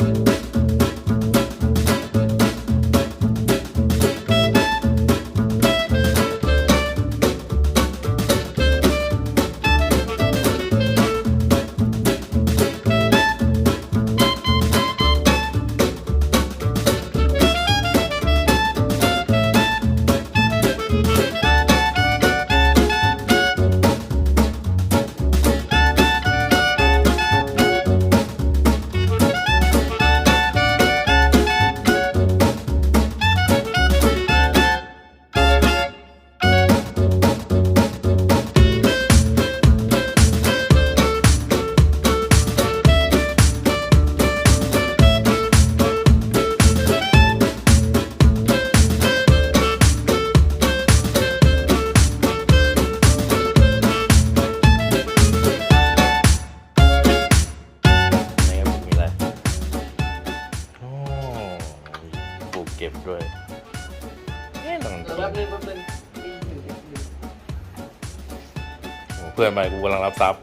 ใน เก็บด้วยเอ๊ะต้องเดี๋ยวแป๊บนึงแป๊บนึงนี่อยู่ที่อยู่โอ้เพื่อนไปกูกำลังรับทรัพย์